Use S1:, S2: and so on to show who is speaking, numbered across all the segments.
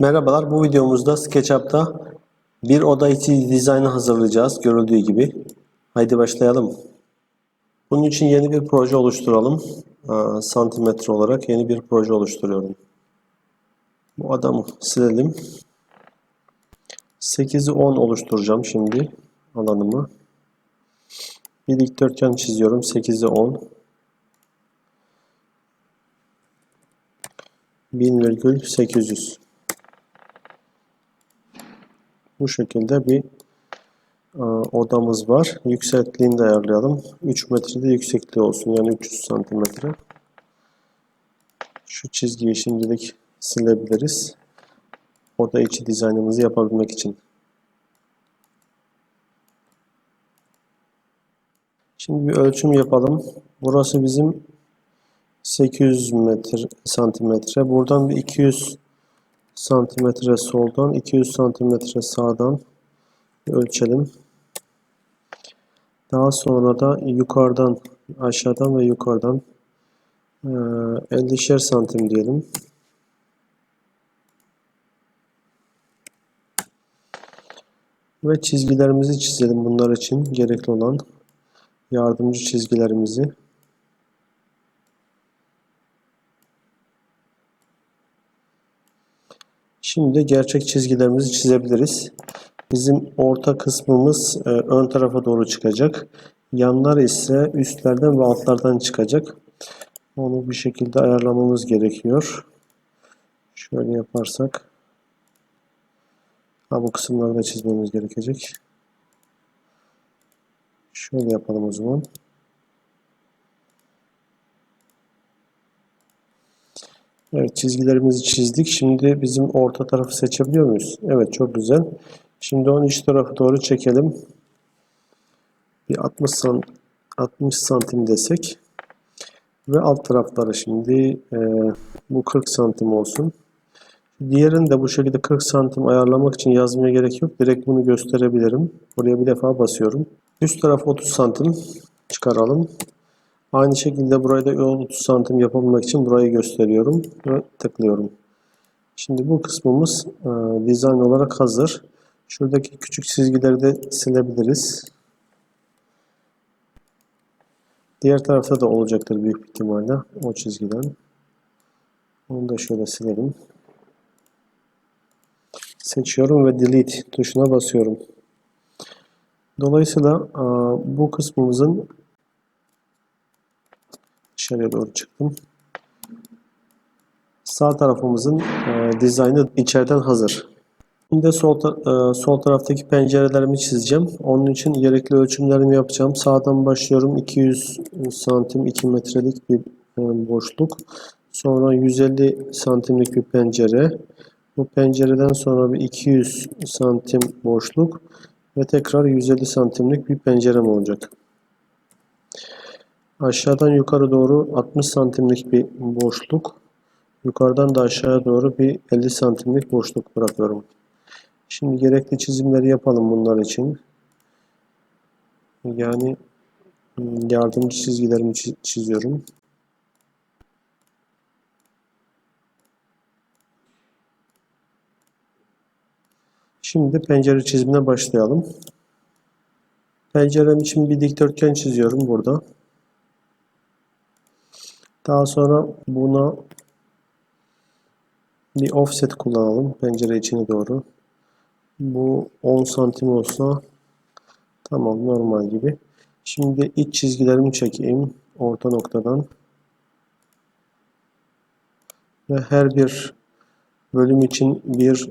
S1: Merhabalar, bu videomuzda SketchUp'ta bir oda içi dizaynı hazırlayacağız görüldüğü gibi. Haydi başlayalım. Bunun için yeni bir proje oluşturalım. Santimetre olarak yeni bir proje oluşturuyorum. Bu adamı silelim. 8'i 10 oluşturacağım şimdi alanımı. Bir dikdörtgen çiziyorum. 8'i 10. 1000,800 Bu şekilde bir e, odamız var. Yüksekliğini de ayarlayalım. 3 metrede yüksekliği olsun. Yani 300 santimetre. Şu çizgiyi şimdilik silebiliriz. Oda içi dizaynımızı yapabilmek için. Şimdi bir ölçüm yapalım. Burası bizim 800 metre santimetre. Buradan bir 200 santimetre soldan, 200 santimetre sağdan ölçelim. Daha sonra da yukarıdan, aşağıdan ve yukarıdan 50'şer santim diyelim. Ve çizgilerimizi çizelim bunlar için gerekli olan yardımcı çizgilerimizi. Şimdi gerçek çizgilerimizi çizebiliriz. Bizim orta kısmımız e, ön tarafa doğru çıkacak. Yanlar ise üstlerden ve altlardan çıkacak. Onu bir şekilde ayarlamamız gerekiyor. Şöyle yaparsak. Ha, bu kısımları da çizmemiz gerekecek. Şöyle yapalım o zaman. Evet çizgilerimizi çizdik. Şimdi bizim orta tarafı seçebiliyor muyuz? Evet çok güzel. Şimdi onu iç tarafa doğru çekelim. Bir 60 san 60 santim desek. Ve alt tarafları şimdi e, bu 40 santim olsun. Diğerini de bu şekilde 40 santim ayarlamak için yazmaya gerek yok. Direkt bunu gösterebilirim. Buraya bir defa basıyorum. Üst taraf 30 santim çıkaralım. Aynı şekilde burayı da 30 santim yapabilmek için burayı gösteriyorum ve tıklıyorum. Şimdi bu kısmımız e, dizayn olarak hazır. Şuradaki küçük çizgileri de silebiliriz. Diğer tarafta da olacaktır büyük ihtimalle o çizgiden. Onu da şöyle silelim. Seçiyorum ve delete tuşuna basıyorum. Dolayısıyla e, bu kısmımızın dışarıya doğru çıktım. Sağ tarafımızın e, dizaynı içeriden hazır. Şimdi sol, e, sol taraftaki pencerelerimi çizeceğim. Onun için gerekli ölçümlerimi yapacağım. Sağdan başlıyorum. 200 santim 2 metrelik bir e, boşluk. Sonra 150 santimlik bir pencere. Bu pencereden sonra bir 200 santim boşluk ve tekrar 150 santimlik bir pencerem olacak. Aşağıdan yukarı doğru 60 santimlik bir boşluk. Yukarıdan da aşağıya doğru bir 50 santimlik boşluk bırakıyorum. Şimdi gerekli çizimleri yapalım bunlar için. Yani yardımcı çizgilerimi çiziyorum. Şimdi pencere çizimine başlayalım. Pencerem için bir dikdörtgen çiziyorum burada. Daha sonra buna bir offset kullanalım pencere içine doğru. Bu 10 santim olsa tamam normal gibi. Şimdi iç çizgilerimi çekeyim orta noktadan. Ve her bir bölüm için bir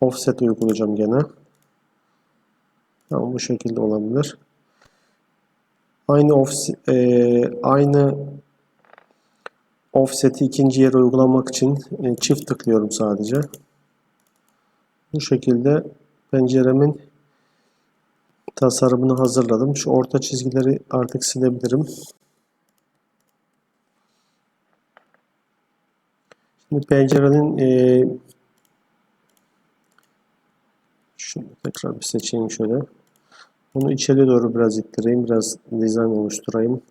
S1: offset uygulayacağım gene. Tamam bu şekilde olabilir. Aynı offset, e, aynı offset'i ikinci yere uygulamak için e, çift tıklıyorum sadece. Bu şekilde penceremin tasarımını hazırladım. Şu orta çizgileri artık silebilirim. Şimdi pencerenin e, şunu tekrar bir seçeyim şöyle. Onu içeri doğru biraz ittireyim. Biraz dizayn oluşturayım.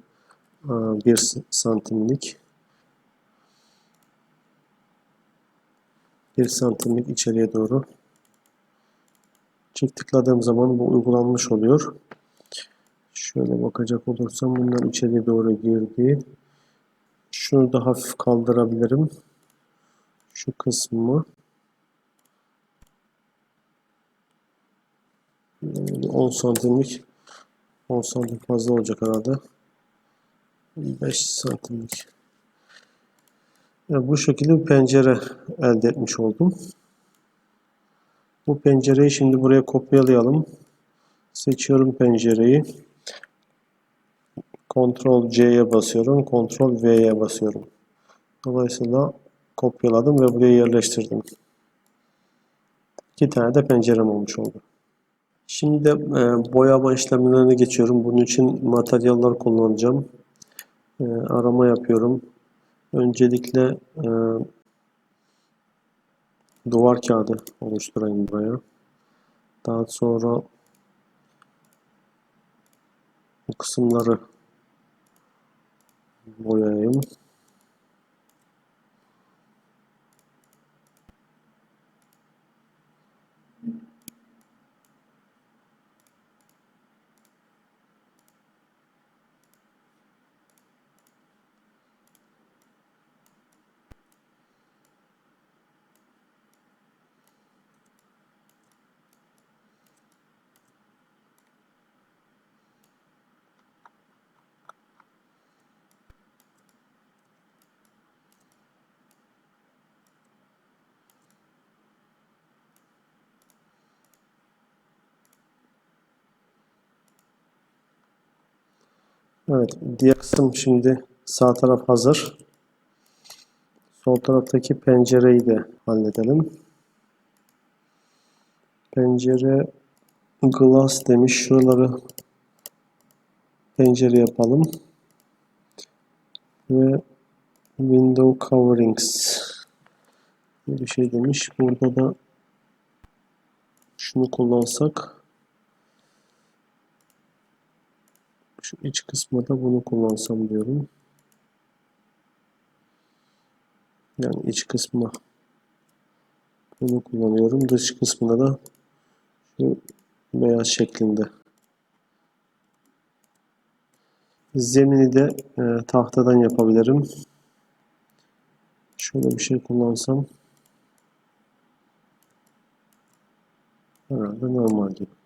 S1: 1 santimlik. 1 santimlik içeriye doğru. Çift tıkladığım zaman bu uygulanmış oluyor. Şöyle bakacak olursam bundan içeriye doğru girdi. Şunu da hafif kaldırabilirim. Şu kısmı. Yani 10 santimlik 10 santim fazla olacak herhalde. 5 santimlik. Bu şekilde bir pencere elde etmiş oldum. Bu pencereyi şimdi buraya kopyalayalım. Seçiyorum pencereyi. Ctrl C'ye basıyorum. Ctrl V'ye basıyorum. Dolayısıyla kopyaladım ve buraya yerleştirdim. İki tane de pencerem olmuş oldu. Şimdi e, boyama işlemlerine geçiyorum. Bunun için materyaller kullanacağım. E, arama yapıyorum. Öncelikle e, duvar kağıdı oluşturayım buraya. Daha sonra bu kısımları boyayayım. Evet, diğer kısım şimdi sağ taraf hazır. Sol taraftaki pencereyi de halledelim. Pencere glass demiş. Şuraları pencere yapalım. Ve window coverings bir şey demiş. Burada da şunu kullansak Şu iç kısmı da bunu kullansam diyorum. Yani iç kısmı bunu kullanıyorum. Dış kısmında da şu beyaz şeklinde. Zemini de e, tahtadan yapabilirim. Şöyle bir şey kullansam herhalde normal gibi.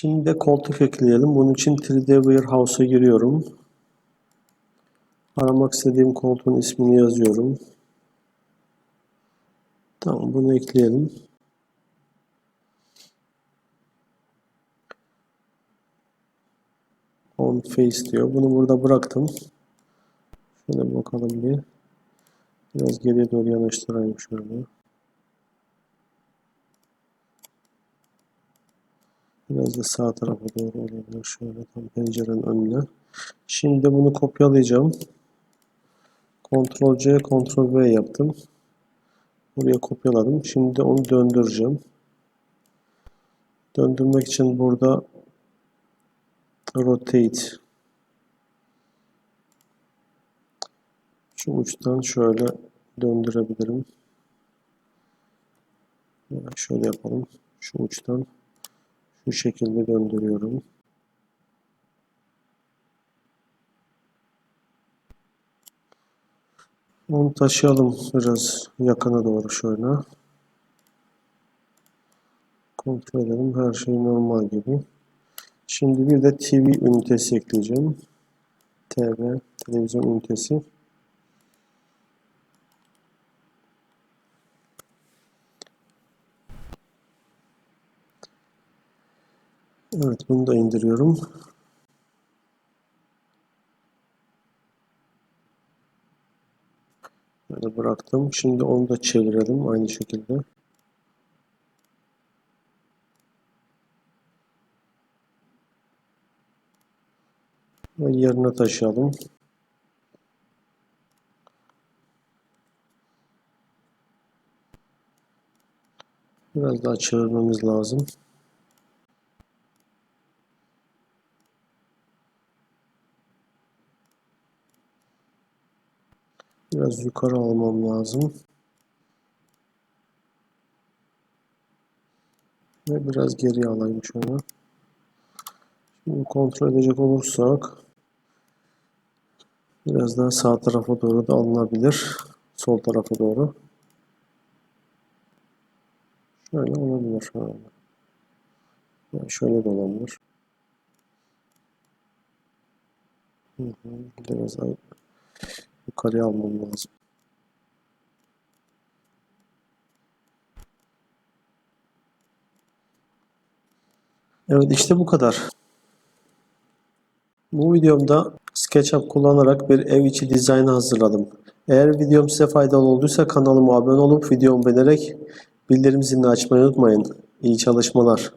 S1: Şimdi de koltuk ekleyelim. Bunun için 3D Warehouse'a giriyorum. Aramak istediğim koltuğun ismini yazıyorum. Tamam bunu ekleyelim. On face diyor. Bunu burada bıraktım. Şöyle bakalım bir. Biraz geriye doğru yanaştırayım şöyle. Biraz da sağ tarafa doğru olabilir. Şöyle tam pencerenin önüne. Şimdi bunu kopyalayacağım. Ctrl C, Ctrl V yaptım. Buraya kopyaladım. Şimdi onu döndüreceğim. Döndürmek için burada rotate şu uçtan şöyle döndürebilirim. Şöyle yapalım. Şu uçtan bu şekilde döndürüyorum. Onu taşıyalım biraz yakına doğru şöyle. Kontrol edelim. Her şey normal gibi. Şimdi bir de TV ünitesi ekleyeceğim. TV, televizyon ünitesi. Evet bunu da indiriyorum. Böyle bıraktım. Şimdi onu da çevirelim aynı şekilde. Ve yerine taşıyalım. Biraz daha çevirmemiz lazım. Biraz yukarı almam lazım. Ve biraz geri alayım şöyle. Şimdi kontrol edecek olursak biraz daha sağ tarafa doğru da alınabilir. Sol tarafa doğru. Şöyle olabilir. Şöyle, yani şöyle de olabilir. Hı hı, biraz daha yukarıya almam lazım. Evet işte bu kadar. Bu videomda SketchUp kullanarak bir ev içi dizaynı hazırladım. Eğer videom size faydalı olduysa kanalıma abone olup videomu beğenerek bildirim zilini açmayı unutmayın. İyi çalışmalar.